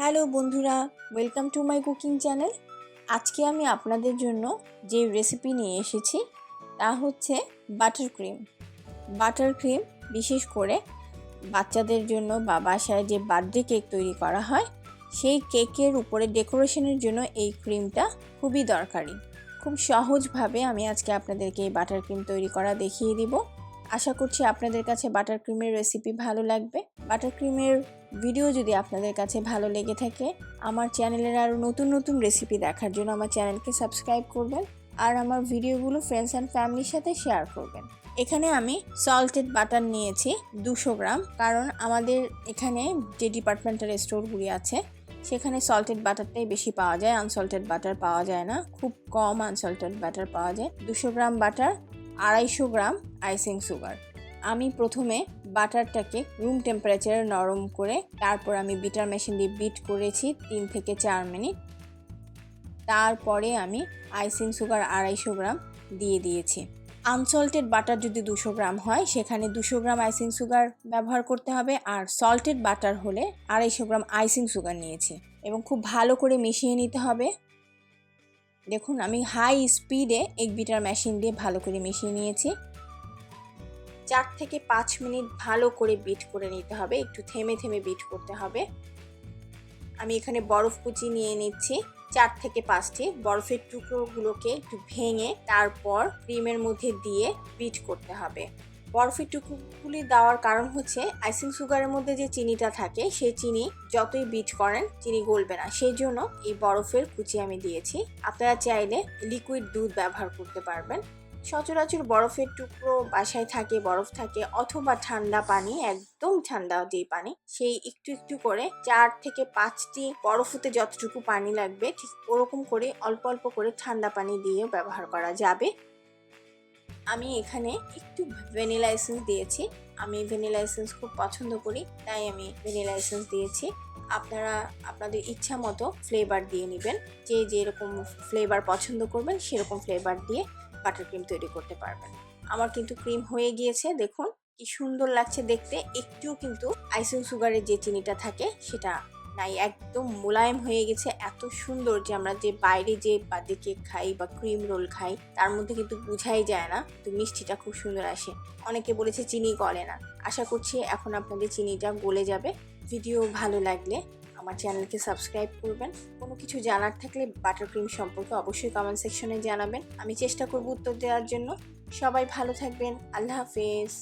Hello বন্ধুরা welcome to my cooking channel আজকে আমি আপনাদের জন্য যে রেসিপি নিয়ে এসেছি, তা হচ্ছে বাটার ক্রিম বাটার ক্রিম বিশেষ করে বাচ্চাদের জন্য বা বাসায় যে বার্থডে কেক তৈরি করা হয়, সেই কেকের উপরে ডেকোরেশনের জন্য এই ক্রিমটা খুবই দরকারি। খুব সহজভাবে আমি আজকে আপনাদেরকে এই বাটার ক্রিম তৈরি করা দেখিয়ে দিব। আশা করছি আপনাদের কাছে বাটার ক্রিমের রেসিপি ভালো লাগবে। বাটার ক্রিমের ভিডিও যদি আপনাদের কাছে ভালো লেগে থাকে, আমার চ্যানেলের আরও নতুন নতুন রেসিপি দেখার জন্য আমার চ্যানেলকে সাবস্ক্রাইব করবেন আর আমার ভিডিওগুলো ফ্রেন্ডস অ্যান্ড ফ্যামিলির সাথে শেয়ার করবেন। এখানে আমি সল্টেড বাটার নিয়েছি দুশো গ্রাম, কারণ আমাদের এখানে যে ডিপার্টমেন্টাল স্টোরগুলি আছে, সেখানে সল্টেড বাটারটাই বেশি পাওয়া যায় আনসল্টেড বাটার পাওয়া যায় না, খুব কম আনসল্টেড বাটার পাওয়া যায়। দুশো গ্রাম বাটার আড়াইশো গ্রাম আইসিং সুগার আমি প্রথমে বাটারটাকে রুম টেম্পারেচারে নরম করে, তারপর আমি বিটার মেশিন দিয়ে বিট করেছি তিন থেকে চার মিনিট। তারপরে আমি আইসিং সুগার আড়াইশো গ্রাম দিয়ে দিয়েছি। আনসল্টেড বাটার যদি দুশো গ্রাম হয়, সেখানে দুশো গ্রাম আইসিং সুগার ব্যবহার করতে হবে, আর সল্টেড বাটার হলে আড়াইশো গ্রাম আইসিং সুগার নিয়েছি। এবং খুব ভালো করে মিশিয়ে নিতে হবে। দেখুন, আমি হাই স্পিডে এক বিটার মেশিন দিয়ে ভালো করে মিশিয়ে নিয়েছি। চার থেকে পাঁচ মিনিট ভালো করে বিট করে নিতে হবে। একটু থেমে থেমে বিট করতে হবে। আমি এখানে বরফ কুচি নিয়ে নিচ্ছি চার থেকে পাঁচটি। বরফের টুকরোগুলোকে একটু ভেঙে তারপর ক্রিমের মধ্যে দিয়ে বিট করতে হবে। বরফের টুকরোগুলি দেওয়ার কারণ হচ্ছে আইসিং সুগারের মধ্যে যে চিনিটা থাকে, সেই চিনি যতই বিট করেন চিনি গলবে না। সেই জন্য এই বরফের কুচি আমি দিয়েছি। আপনারা চাইলে লিকুইড দুধ ব্যবহার করতে পারবেন। সচরাচর বরফের টুকরো বাসায় থাকে, বরফ থাকে অথবা ঠান্ডা পানি, একদম ঠান্ডা যে পানি, সেই একটু একটু করে চার থেকে পাঁচটি বরফ হতে যতটুকু পানি লাগবে, ঠিক ওরকম করে অল্প অল্প করে ঠান্ডা পানি দিয়ে ব্যবহার করা যাবে। আমি এখানে একটু ভ্যানিলা এসেন্স দিয়েছি। আমি ভ্যানিলা এসেন্স খুব পছন্দ করি, তাই আমি ভ্যানিলা এসেন্স দিয়েছি। আপনারা আপনাদের ইচ্ছা মতো ফ্লেভার দিয়ে নেবেন। যে যেরকম ফ্লেভার পছন্দ করবেন, সেরকম ফ্লেভার দিয়ে বাটার ক্রিম তৈরি করতে পারবেন। আমার কিন্তু ক্রিম হয়ে গিয়েছে, দেখুন কি সুন্দর লাগছে দেখতে। একটু কিন্তু আইসিং সুগারের যে চিনিটা থাকে, সেটা নাই। একদম মোলায়েম হয়ে গেছে, এত সুন্দর যে আমরা যে বাইরে যে বাদে কেক খাই বা ক্রিম রোল খাই, তার মধ্যে কিন্তু বুঝাই যায় না, কিন্তু মিষ্টিটা খুব সুন্দর আসে। অনেকে বলেছে, চিনি গলে না। আশা করছি এখন আপনাদের চিনিটা গলে যাবে। ভিডিও ভালো লাগলে আমার চ্যানেলকে সাবস্ক্রাইব করবেন। কোনো কিছু জানার থাকলে বাটার ক্রিম সম্পর্কে অবশ্যই কমেন্ট সেকশনে জানাবেন। আমি চেষ্টা করব উত্তর দেওয়ার জন্য। সবাই ভালো থাকবেন। আল্লাহ হাফেজ।